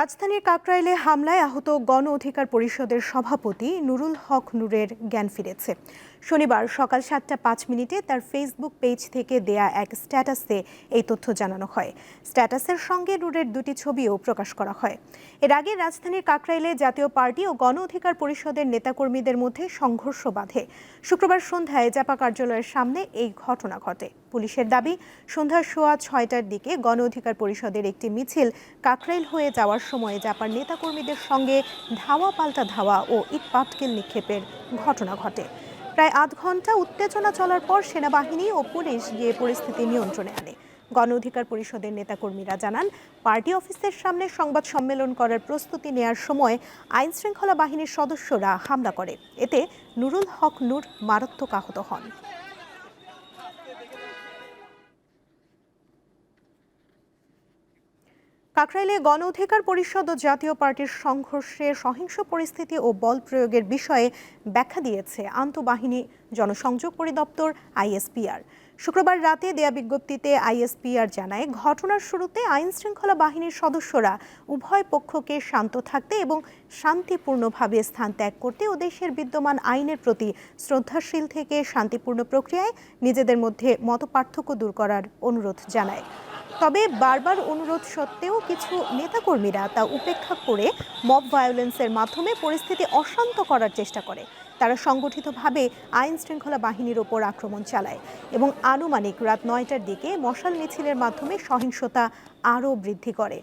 রাজধানীর কাকরাইলে হামলায় আহত গণ অধিকার পরিষদের সভাপতি নুরুল হক নুরের জ্ঞান ফিরেছে। শনিবার সকাল সাতটা পাঁচ মিনিটে তার ফেসবুক পেজ থেকে দেয়া এক স্ট্যাটাসে এই তথ্য জানানো হয়। স্ট্যাটাসের সঙ্গে নূরের দুটি ছবিও প্রকাশ করা হয়। এর আগে রাজধানীর কাকরাইলে জাতীয় পার্টি ও গণ অধিকার পরিষদের নেতাকর্মীদের মধ্যে সংঘর্ষ বাধে। শুক্রবার সন্ধ্যায় জাপা কার্যালয়ের সামনে এই ঘটনা ঘটে। পুলিশের দাবি সন্ধ্যা সোয়া ছয়টার দিকে গণ অধিকার পরিষদের একটি মিছিল কাকরাইল হয়ে যাওয়ার সময় জাপার নেতাকর্মীদের সঙ্গে ধাওয়া পাল্টা ধাওয়া ও ইট পাটকেল নিক্ষেপের ঘটনা ঘটে। প্রায় আধ ঘণ্টা উত্তেজনা চলার পর সেনাবাহিনী ও পুলিশ গিয়ে পরিস্থিতি নিয়ন্ত্রণে আনে। গণ অধিকার পরিষদের নেতাকর্মীরা জানান, পার্টি অফিসের সামনে সংবাদ সম্মেলন করার প্রস্তুতি নেয়ার সময় আইন শৃঙ্খলা বাহিনীর সদস্যরা হামলা করে। এতে নুরুল হক নূর মারাত্মক আহত হন। কাকরাইলে গণ অধিকার পরিষদ ও জাতীয় পার্টির সংঘর্ষে সহিংস পরিস্থিতি ও বল প্রয়োগের বিষয়ে ব্যাখ্যা দিয়েছে আন্তঃবাহিনী জনসংযোগ পরিদপ্তর আইএসপিআর। শুক্রবার রাতে দেয়া বিজ্ঞপ্তিতে আইএসপিআর জানায়, ঘটনার শুরুতে আইন শৃঙ্খলা বাহিনীর সদস্যরা উভয় পক্ষকে শান্ত থাকতে এবং শান্তিপূর্ণভাবে স্থান ত্যাগ করতে ও দেশের বিদ্যমান আইনের প্রতি শ্রদ্ধাশীল থেকে শান্তিপূর্ণ প্রক্রিয়ায় নিজেদের মধ্যে মতপার্থক্য দূর করার অনুরোধ জানায়। তবে বারবার অনুরোধ সত্ত্বেও কিছু নেতাকর্মীরা তা উপেক্ষা করে মব ভায়োলেন্সের মাধ্যমে পরিস্থিতি অশান্ত করার চেষ্টা করে। তারা সংগঠিতভাবে আইন শৃঙ্খলা বাহিনীর ওপর আক্রমণ চালায় এবং আনুমানিক রাত নয়টার দিকে মশাল মিছিলের মাধ্যমে সহিংসতা আরও বৃদ্ধি করে।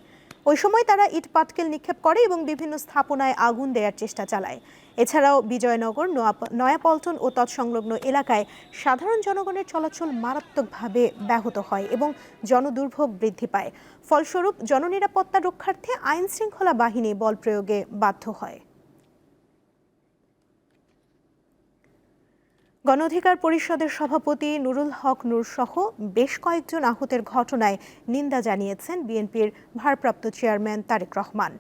ওই সময় তারা ইট পাটকেল নিক্ষেপ করে এবং বিভিন্ন স্থাপনায় আগুন দেওয়ার চেষ্টা চালায়। এছাড়াও বিজয়নগর, নোয়াপ- নয়াপল্টন ও তৎসংলগ্ন এলাকায় সাধারণ জনগণের চলাচল মারাত্মকভাবে ব্যাহত হয় এবং জনদুর্ভোগ বৃদ্ধি পায়। ফলস্বরূপ, জননিরাপত্তা রক্ষার্থে আইন শৃঙ্খলা বাহিনী বল প্রয়োগে বাধ্য হয়। গণ অধিকার পরিষদের সভাপতি নুরুল হক নূর সহ বেশ কয়েকজন আহতের ঘটনায় নিন্দা জানিয়েছেন বিএনপির ভারপ্রাপ্ত চেয়ারম্যান তারেক রহমান।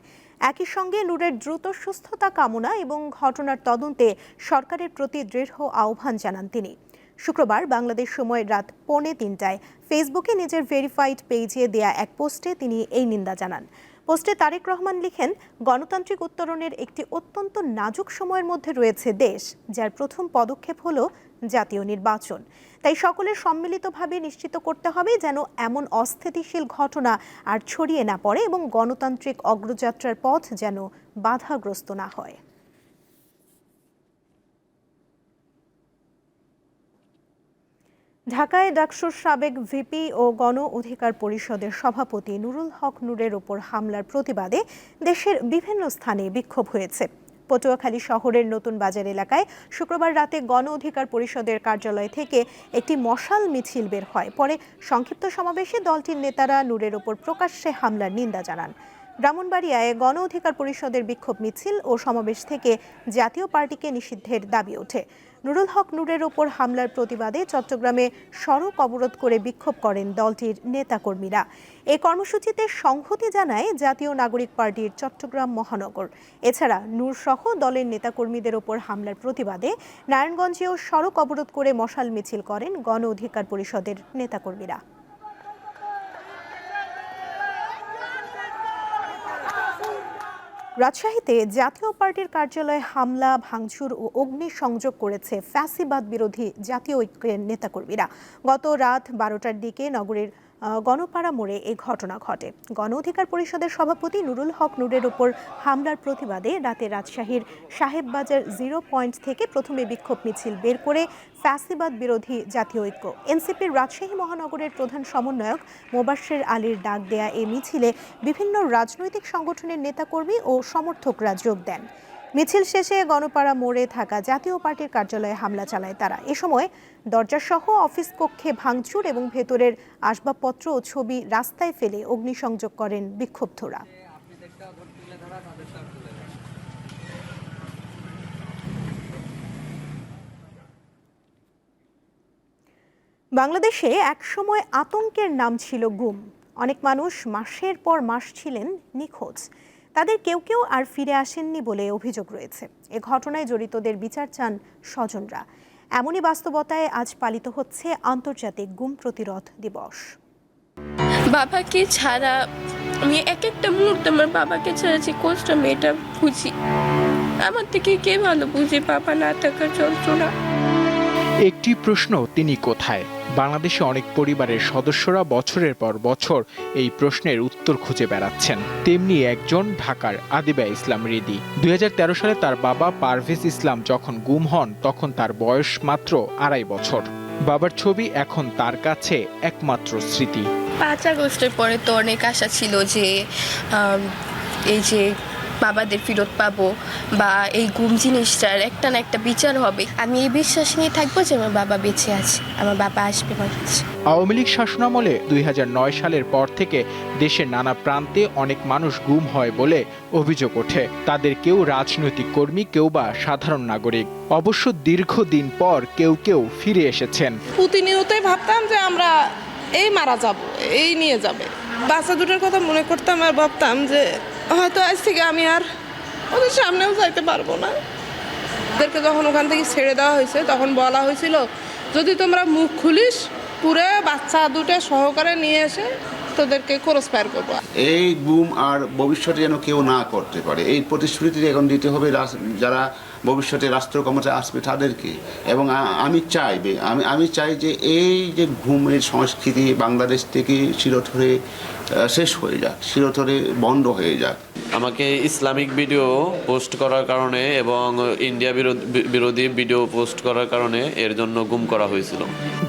একই সঙ্গে নূরের দ্রুত সুস্থতা কামনা এবং ঘটনার তদন্তে সরকারের প্রতি দৃঢ় আহ্বান জানান তিনি। শুক্রবার বাংলাদেশ সময় রাত পৌনে তিনটায় ফেসবুকে নিজের ভেরিফাইড পেজে দেয়া এক পোস্টে তিনি এই নিন্দা জানান। পোস্টে তারেক রহমান লিখেন, গণতান্ত্রিক উত্তরণের একটি অত্যন্ত নাজুক সময়ের মধ্যে রয়েছে দেশ, যার প্রথম পদক্ষেপ হল জাতীয় নির্বাচন। তাই সকলের সম্মিলিতভাবে নিশ্চিত করতে হবে যেন এমন অস্থিতিশীল ঘটনা আর ছড়িয়ে না পড়ে এবং গণতান্ত্রিক অগ্রযাত্রার পথ যেন বাধাগ্রস্ত না হয়। ঢাকায় ডাকসুর সাবেক ভিপি ও গণ অধিকার পরিষদের সভাপতি নুরুল হক নূরের ওপর হামলার প্রতিবাদে দেশের বিভিন্ন স্থানে বিক্ষোভ হয়েছে। পটুয়াখালী শহরের নতুন বাজার এলাকায় শুক্রবার রাতে গণ অধিকার পরিষদের কার্যালয় থেকে একটি মশাল মিছিল বের হয়। পরে সংক্ষিপ্ত সমাবেশে দলটির নেতারা নূরের ওপর প্রকাশ্যে হামলার নিন্দা জানান। ব্রাহ্মণবাড়িয়ায় গণ অধিকার পরিষদের বিক্ষোভ মিছিল ও সমাবেশ থেকে জাতীয় পার্টিকে নিষিদ্ধের দাবি ওঠে। নুরুল হক নূরের ওপর হামলার প্রতিবাদে চট্টগ্রামে সড়ক অবরোধ করে বিক্ষোভ করেন দলটির নেতাকর্মীরা। এই কর্মসূচিতে সংহতি জানায় জাতীয় নাগরিক পার্টির চট্টগ্রাম মহানগর। এছাড়া নূর সহ দলের নেতাকর্মীদের ওপর হামলার প্রতিবাদে নারায়ণগঞ্জেও সড়ক অবরোধ করে মশাল মিছিল করেন গণ অধিকার পরিষদের নেতাকর্মীরা। রাজশাহীতে জাতীয় পার্টির কার্যালয়ে হামলা, ভাঙচুর ও অগ্নিসংযোগ করেছে ফ্যাসিবাদ বিরোধী জাতীয় ঐক্যের নেতাকর্মীরা। গত রাত বারোটার দিকে নগরের গণপাড়া মোড়ে এই ঘটনা ঘটে। গণ অধিকার পরিষদের সভাপতি নুরুল হক নূরের ওপর হামলার প্রতিবাদে রাতে রাজশাহীর সাহেববাজার জিরো পয়েন্ট থেকে প্রথমে বিক্ষোভ মিছিল বের করে ফ্যাসিবাদ বিরোধী জাতীয় ঐক্য। এনসিপির রাজশাহী মহানগরের প্রধান সমন্বয়ক মোবাশ্বের আলীর ডাক দেয়া এই মিছিলে বিভিন্ন রাজনৈতিক সংগঠনের নেতাকর্মী ও সমর্থকরা যোগ দেন। মিছিল শেষে গণপাড়া মোড়ে থাকা জাতীয় পার্টির কার্যালয়ে হামলা চালায় তারা। এ সময় দরজাসহ অফিস কক্ষে ভাঙচুর এবং ভেতরের আসবাবপত্র ও ছবি রাস্তায় ফেলে অগ্নিসংযোগ করেন বিক্ষুব্ধরা। বাংলাদেশে একসময় আতঙ্কের নাম ছিল গুম। অনেক মানুষ মাসের পর মাস ছিলেন নিখোঁজ। তাদের কেউ কেউ আর ফিরে আসেননি বলে অভিযোগ রয়েছে। এ ঘটনায় জড়িতদের বিচার চান স্বজনরা। এমনই বাস্তবতায় আজ পালিত হচ্ছে আন্তর্জাতিক গুম প্রতিরোধ দিবস। বাবাকে ছাড়া আমি এক একটা মুহূর্তে আমার বাবাকে ছাড়া যে কষ্ট আমি এটা বুঝি, আমার থেকে কে ভালো বুঝে বাবা না থাকার যন্ত্রণা? একটি প্রশ্ন, তিনি কোথায়? বাংলাদেশে অনেক পরিবারের সদস্যরা বছরের পর বছর এই প্রশ্নের উত্তর খুঁজে বেড়াচ্ছেন। তেমনি একজন ঢাকার আদিবা ইসলাম রিদি দুই সালে তার বাবা পারভেজ ইসলাম যখন গুম হন, তখন তার বয়স মাত্র আড়াই বছর। বাবার ছবি এখন তার কাছে একমাত্র স্মৃতি। পাঁচ আগস্টের পরে তো অনেক আশা ছিল যে এই যে বাবাদের ফেরত পাবো বা এই গুম জিনিসটার একটা না একটা বিচার হবে। আমি এই বিশ্বাস নিয়ে থাকব যে আমার বাবা বেঁচে আছে আমার বাবা আসবে আমার কাছে। আওয়ামী লীগ শাসনামলে দুই সালের পর থেকে দেশের নানা প্রান্তে অনেক মানুষ গুম হয় বলে অভিযোগ ওঠে। তাদের কেউ রাজনৈতিক কর্মী কেউ বা সাধারণ নাগরিক। অবশ্য দীর্ঘদিন পর কেউ কেউ ফিরে এসেছেন। প্রতিনিয়তই ভাবতাম যে আমরা এই মারা যাব এই নিয়ে যাবে। বাচ্চা দুটোর কথা মনে করতাম আর ভাবতাম যে হয়তো আজ থেকে আমি আর ওদের সামনেও যাইতে পারব না। ওদেরকে যখন ওখান থেকে ছেড়ে দেওয়া হয়েছে, তখন বলা হয়েছিল, যদি তোমরা মুখ খুলিস, পুরে বাচ্চা দুটো সহকারে নিয়ে এসে তোদেরকে ক্রস ফায়ার করব। এই গুম আর ভবিষ্যতে যেন কেউ না করতে পারে, এই প্রতিশ্রুতি এখন দিতে হবে যারা ভবিষ্যতে রাষ্ট্র ক্ষমতায় আসবে তাদেরকে। এবং আমি চাইবে আমি আমি চাই যে এই যে ঘুমের সংস্কৃতি বাংলাদেশ থেকে চিরতরে শেষ হয়ে যাক চিরতরে বন্ধ হয়ে যাক। আমাকে ইসলামিক ভিডিও পোস্ট করার কারণে এবং ইন্ডিয়া বিরোধী বিরোধী ভিডিও পোস্ট করার কারণে এর জন্য গুম করা হয়েছিল।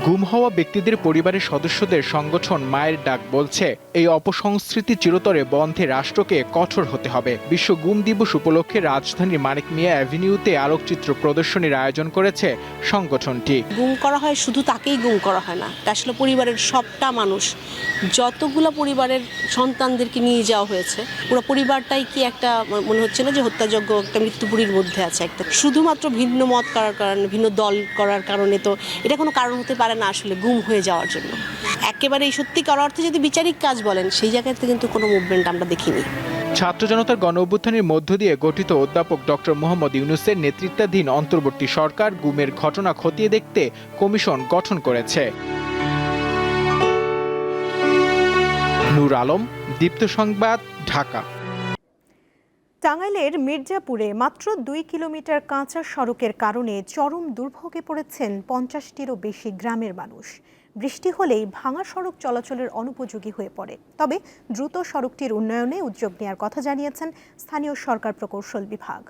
গুম হওয়া ব্যক্তিদের পরিবারের সদস্যদের সংগঠন মায়ের ডাক বলছে এই অপসংস্কৃতি চিরতরে বন্ধে রাষ্ট্রকে কঠোর হতে হবে। বিশ্ব গুম দিবস উপলক্ষে রাজধানীর মানিক মিয়া অ্যাভিনিউতে আলোকচিত্র প্রদর্শনীর আয়োজন করেছে সংগঠনটি। গুম করা হয় শুধু তাকেই গুম করা হয় না তা আসলে পরিবারের সবটা মানুষ যতগুলো পরিবারের সন্তানদেরকে নিয়ে যাওয়া হয়েছে। পুরো পরিবারটাই কি একটা মনে হচ্ছে না যে হত্যাযোগ্য একটা মৃত্যুপুরীর মধ্যে আছে একটা। শুধুমাত্র ভিন্ন মত করার কারণে, ভিন্ন দল করার কারণে তো এটা কোনো কারণ হতে পারে না আসলে গুম হয়ে যাওয়ার জন্য। একেবারে এই সত্যিকার অর্থে যদি বিচারিক কাজ বলেন, সেই জায়গাতে কিন্তু কোনো মুভমেন্ট আমরা দেখিনি। ছাত্র জনতার গণ অভ্যুত্থানের মধ্য দিয়ে গঠিত অধ্যাপক ডক্টর মোহাম্মদ ইউনুসের নেতৃত্বাধীন অন্তর্বর্তী সরকার গুমের ঘটনা খতিয়ে দেখতে কমিশন গঠন করেছে। নূর আলম, দীপ্ত সংবাদ, ঢাকা। টাঙ্গাইলের মির্জাপুরে মাত্র দুই কিলোমিটার কাঁচা সড়কের কারণে চরম দুর্ভোগে পড়েছেন পঞ্চাশটিরও বেশি গ্রামের মানুষ। বৃষ্টি হলেই ভাঙা সড়ক চলাচলের অনুপযোগী হয়ে পড়ে। তবে দ্রুত সড়কটির উন্নয়নে উদ্যোগ নেওয়ার কথা জানিয়েছেন স্থানীয় সরকার প্রকৌশল বিভাগ।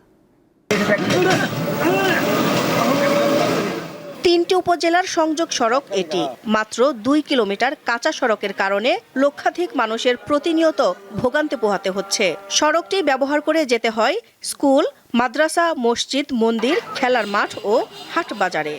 তিনটি উপজেলার সংযোগ সড়ক এটি। মাত্র দুই কিলোমিটার কাঁচা সড়কের কারণে লক্ষাধিক মানুষের প্রতিনিয়ত ভোগান্তি পোহাতে হচ্ছে। সড়কটি ব্যবহার করে যেতে হয় স্কুল, মাদ্রাসা, মসজিদ, মন্দির, খেলার মাঠ ও হাট বাজারে।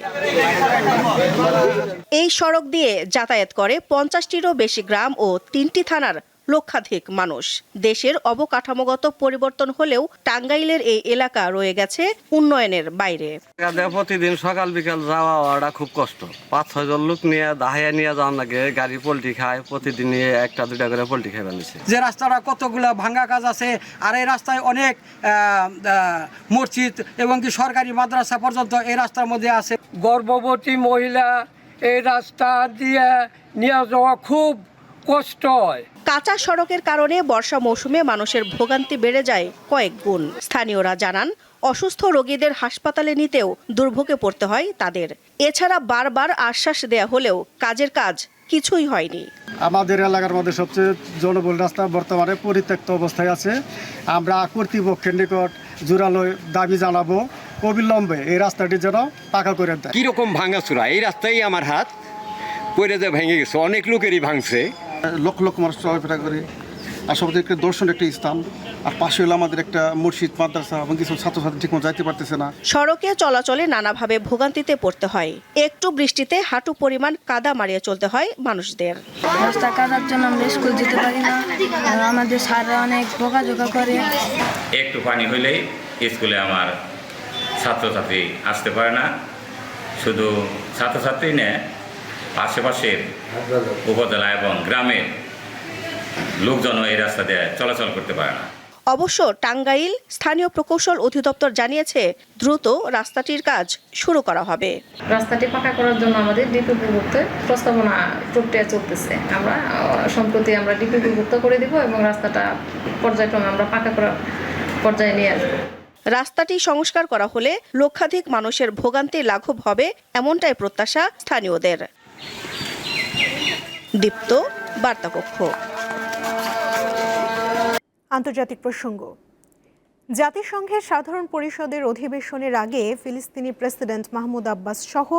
এই সড়ক দিয়ে যাতায়াত করে পঞ্চাশটিরও বেশি গ্রাম ও তিনটি থানার লক্ষাধিক মানুষ। দেশের অবকাঠামোগত পরিবর্তন হলেও টাঙ্গাইলের এই এলাকা রয়ে গেছে উন্নয়নের বাইরে। প্রতিদিন সকাল বিকাল যাওয়া আওয়াটা খুব কষ্ট। পাঁচ ছয়জন লোক নিয়ে দাহাইয়া নিয়ে যাওয়ার লাগে গাড়ি পোল্ট্রি খায় প্রতিদিন একটা দুটা করে পোল্ট্রি খাই ফেলেছে। যে রাস্তাটা কতগুলো ভাঙ্গা কাজ আছে আর এই রাস্তায় অনেক মসজিদ এবং কি সরকারি মাদ্রাসা পর্যন্ত এই রাস্তার মধ্যে আছে। গর্ভবতী মহিলা এই রাস্তা দিয়ে নিয়ে যাওয়া খুব কষ্ট হয়। কাঁচা সড়কের কারণে বর্ষা মৌসুমে মানুষের ভোগান্তি বেড়ে যায় কয়েক গুণ। স্থানীয়রা জানান অসুস্থ রোগীদের হাসপাতালে নিতেও দুর্ভোগে পড়তে হয় তাদের। এছাড়া বারবার আশ্বাস দেয়া হলেও কাজের কাজ কিছুই হয়নি। আমাদের এলাকার মধ্যে সবচেয়ে জনবহুল রাস্তা বর্তমানে পরিত্যক্ত অবস্থায় আছে। আমরা কর্তৃপক্ষের নিকট জোরালো দাবি জানাব অবিলম্বে এই রাস্তাটি যেন পাকা করে দেয়। কীরকম ভাঙাচুরা এই রাস্তায় আমার হাত। পড়ে যে ভেঙে গেছে অনেক লোকেরই ভাঙছে। লক্ষ লক্ষ মানুষ চলাফেরা করে। আর সবচেয়ে একটা দর্শন একটা স্থান। আর পাশে হলো আমাদের একটা মসজিদ মাদ্রাসা এবং কিছু ছাত্রছাত্রী ঠিকমতো যাইতে পারতেছে না। সড়কে চলাচলে নানাভাবে ভোগান্তিতে পড়তে হয়। একটু বৃষ্টিতে হাঁটু পরিমাণ কাদা মারিয়ে চলতে হয় মানুষদের। রাস্তা কাদার জন্য আমরা স্কুল যেতে পারি না। আর আমাদের স্যাররা অনেক বকাঝোকা করে। একটু পানি হইলেই স্কুলে আমার ছাত্রছাত্রী আসতে পারে না। শুধু ছাত্রছাত্রী নেয় আশেপাশের উপজেলা এবং গ্রামের লোকজনও এই রাস্তা দিয়ে চলাচল করতে পারে না। অবশ্য টাঙ্গাইল স্থানীয় প্রকৌশল অধিদপ্তর জানিয়েছে দ্রুত রাস্তাটির কাজ শুরু করা হবে। রাস্তাটি পাকা করার জন্য আমাদের ডিপি ডিপিপিভুক্ত প্রস্তাবনা প্রক্রিয়া চলতেছে। আমরা সম্প্রতি আমরা ডিপি ডিপিপিভুক্ত করে দিব এবং রাস্তাটা পর্যায়ক্রমে আমরা পাকা করার পর্যায়ে নিয়ে আসব। রাস্তাটি সংস্কার করা হলে লক্ষাধিক মানুষের ভোগান্তি লাঘব হবে এমনটাই প্রত্যাশা স্থানীয়দের। দীপ্ত বার্তাকক্ষ। আন্তর্জাতিক প্রসঙ্গ। জাতিসংঘের সাধারণ পরিষদের অধিবেশনের আগে ফিলিস্তিনি প্রেসিডেন্ট মাহমুদ আব্বাস সহ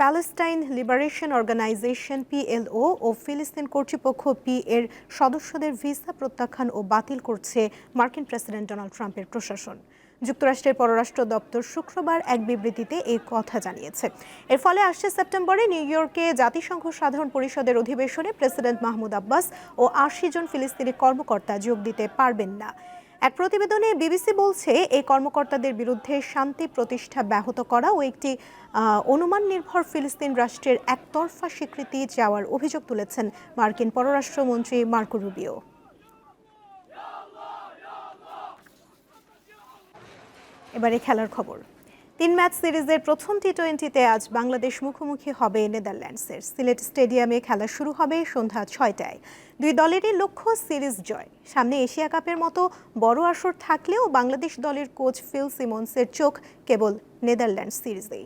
প্যালেস্টাইন লিবারেশন অর্গানাইজেশন পিএলও ও ফিলিস্তিন কর্তৃপক্ষ পি এর সদস্যদের ভিসা প্রত্যাখ্যান ও বাতিল করছে মার্কিন প্রেসিডেন্ট ডোনাল্ড ট্রাম্পের প্রশাসন। যুক্তরাষ্ট্রের পররাষ্ট্র দপ্তর শুক্রবার এক বিবৃতিতে এই কথা জানিয়েছে। এর ফলে আসছে সেপ্টেম্বরে নিউ ইয়র্কে জাতিসংঘ সাধারণ পরিষদের অধিবেশনে প্রেসিডেন্ট মাহমুদ আব্বাস ও আশি জন ফিলিস্তিনি কর্মকর্তা যোগ দিতে পারবেন না। এক প্রতিবেদনে বিবিসি বলছে, এই কর্মকর্তাদের বিরুদ্ধে শান্তি প্রতিষ্ঠা ব্যাহত করা ও একটি অনুমান নির্ভর ফিলিস্তিন রাষ্ট্রের একতরফা স্বীকৃতি চাওয়ার অভিযোগ তুলেছেন মার্কিন পররাষ্ট্রমন্ত্রী মার্কো রুবিও। এবারে খেলার খবর। তিন ম্যাচ সিরিজের প্রথম টি টোয়েন্টিতে আজ বাংলাদেশ মুখোমুখি হবে নেদারল্যান্ডসের। সিলেট স্টেডিয়ামে খেলা শুরু হবে সন্ধ্যা ছয়টায়। দুই দলেরই লক্ষ্য সিরিজ জয়। সামনে এশিয়া কাপের মতো বড় আসর থাকলেও বাংলাদেশ দলের কোচ ফিল সিমন্সের চোখ কেবল নেদারল্যান্ডস সিরিজেই।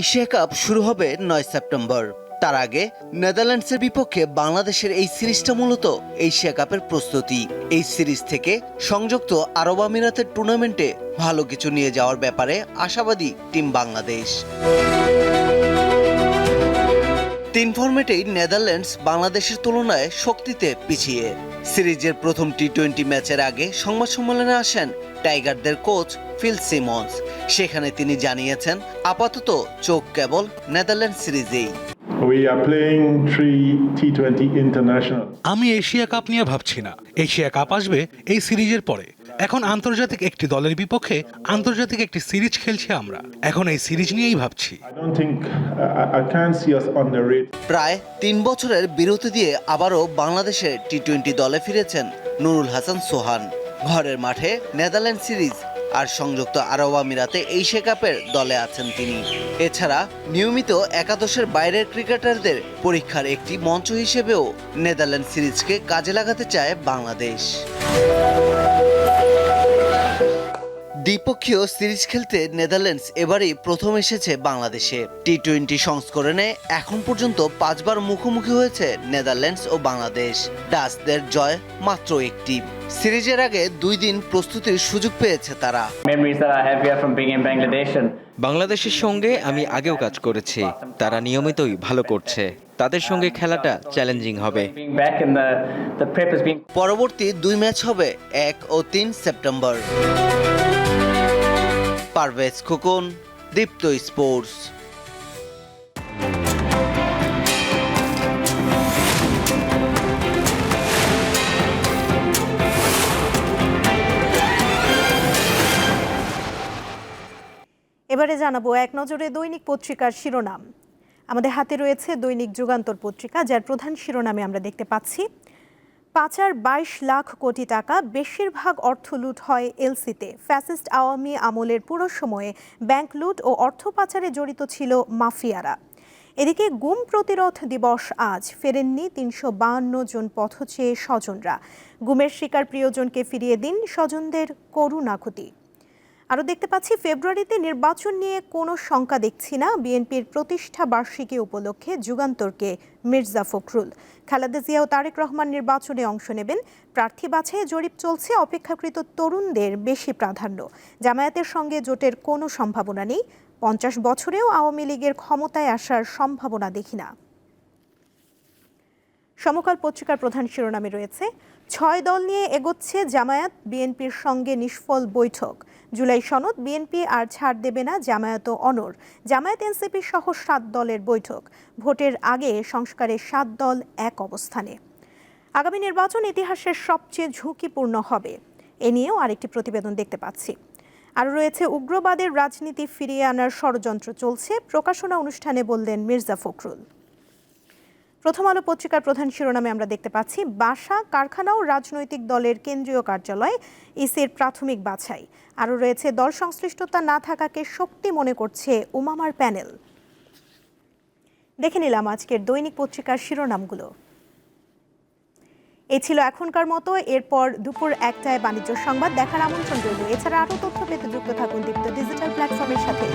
এশিয়া কাপ শুরু হবে নয় সেপ্টেম্বর। তার আগে নেদারল্যান্ডসের বিপক্ষে বাংলাদেশের এই সিরিজটা মূলত এশিয়া কাপের প্রস্তুতি। এই সিরিজ থেকে সংযুক্ত আরব আমিরাতের টুর্নামেন্টে ভালো কিছু নিয়ে যাওয়ার ব্যাপারে আশাবাদী টিম বাংলাদেশ। তিন ফরম্যাটেই নেদারল্যান্ডস বাংলাদেশের তুলনায় শক্তিতে পিছিয়ে। সিরিজের প্রথম টি টোয়েন্টি ম্যাচের আগে সংবাদ সম্মেলনে আসেন টাইগারদের কোচ ফিল সিমন্স। সেখানে তিনি জানিয়েছেন, আপাতত চোখ কেবল নেদারল্যান্ড সিরিজেই। We are playing three T20 international. আমি এশিয়া কাপ নিয়ে ভাবছি না। এশিয়া কাপ আসবে এই সিরিজের পরে। এখন আন্তর্জাতিক একটি দলের বিপক্ষে আন্তর্জাতিক একটি সিরিজ খেলছি আমরা। এখন এই সিরিজ নিয়েই ভাবছি। I don't think I, I can't see us on the rate. প্রায় তিন বছরের বিরতি দিয়ে আবারও বাংলাদেশের টি টোয়েন্টি দলে ফিরেছেন নুরুল হাসান সোহান। ঘরের মাঠে নেদারল্যান্ড সিরিজ আর সংযুক্ত আরব আমিরাতে এশিয়া কাপের দলে আছেন তিনি। এছাড়া নিয়মিত একাদশের বাইরের ক্রিকেটারদের পরীক্ষার একটি মঞ্চ হিসেবেও নেদারল্যান্ড সিরিজকে কাজে লাগাতে চায় বাংলাদেশ। দ্বিপক্ষীয় সিরিজ খেলতে নেদারল্যান্ডস এবারই প্রথম এসেছে বাংলাদেশে। টি টোয়েন্টি সংস্করণে এখন পর্যন্ত পাঁচবার মুখোমুখি হয়েছে নেদারল্যান্ডস ও বাংলাদেশ। ডাচদের জয় মাত্র একটি। সিরিজের আগে দুই দিন প্রস্তুতির সুযোগ পেয়েছে তারা। বাংলাদেশের সঙ্গে আমি আগেও কাজ করেছি। তারা নিয়মিতই ভালো করছে। তাদের সঙ্গে খেলাটা চ্যালেঞ্জিং হবে। পরবর্তী দুই ম্যাচ হবে এক ও তিন সেপ্টেম্বর। পারভেজ খোকন দীপ্ত স্পোর্টস। এবারে জানাব এক নজরে দৈনিক পত্রিকার শিরোনাম। আমাদের হাতে রয়েছে দৈনিক যুগান্তর পত্রিকা, যার প্রধান শিরোনামে আমরা দেখতে পাচ্ছি, পাচার বাইশ লাখ কোটি টাকা, বেশিরভাগ অর্থ লুট হয় এলসিতে। ফ্যাসিস্ট আওয়ামী আমলের পুরো সময়ে ব্যাংক লুট ও অর্থ পাচারে জড়িত ছিল মাফিয়ারা। এদিকে গুম প্রতিরোধ দিবস আজ, ফেরেননি তিনশো বাহান্ন জন পথ চেয়ে স্বজনরা। গুমের শিকার প্রিয়জনকে ফিরিয়ে দিন স্বজনদের করুণ আকুতি আরও দেখতে পাচ্ছি, ফেব্রুয়ারিতে নির্বাচন নিয়ে কোনো শঙ্কা দেখছি না। বিএনপির প্রতিষ্ঠা বার্ষিকী উপলক্ষে যুগান্তরকে মির্জা ফখরুল। খালেদা জিয়া ও তারেক রহমান নির্বাচনে অংশ নেবেন। প্রার্থী বাছাইয়ে জরিপ চলছে, অপেক্ষাকৃত তরুণদের বেশি প্রাধান্য। জামায়াতের সঙ্গে জোটের কোনো সম্ভাবনা নেই। পঞ্চাশ বছরেও আওয়ামী লীগের ক্ষমতায় আসার সম্ভাবনা দেখি না। সমকাল পত্রিকার প্রধান শিরোনামে রয়েছে, ছয় দল নিয়ে এগোচ্ছে জামায়াত, বিএনপির সঙ্গে নিষ্ফল বৈঠক। জুলাই সনদ, বিএনপি আর ছাড় দেবে না জামায়াত অনর জামায়াত, এনসিপি সহ সাত দলের বৈঠক। ভোটের আগে সংস্কারের সাত দল এক অবস্থানে। আগামী নির্বাচন ইতিহাসের সবচেয়ে ঝুঁকিপূর্ণ হবে। এ নিয়েও আরেকটি প্রতিবেদন দেখতে পাচ্ছি। আরও রয়েছে, উগ্রবাদের রাজনীতি ফিরিয়ে আনার ষড়যন্ত্র চলছে। প্রকাশনা অনুষ্ঠানে বললেন মির্জা ফখরুল। প্রথম আলো পত্রিকার প্রধান শিরোনামে আমরা দেখতে পাচ্ছি, বাসা, কারখানা ও রাজনৈতিক দলের কেন্দ্রীয় কার্যালয় ইসির প্রাথমিক বাছাই। আরও রয়েছে, দল সংশ্লিষ্টতা না থাকাকে শক্তি মনে করছে উমামার প্যানেল। দেখে নিলাম আজকের দৈনিক পত্রিকার শিরোনামগুলো। এ ছিল এখনকার মতো, এরপর দুপুর একটায় বাণিজ্য সংবাদ, দেখার আমন্ত্রণ রইল। এছাড়া আরও তথ্য পেতে যুক্ত থাকুন দীপ্ত ডিজিটাল প্ল্যাটফর্মের সাথে।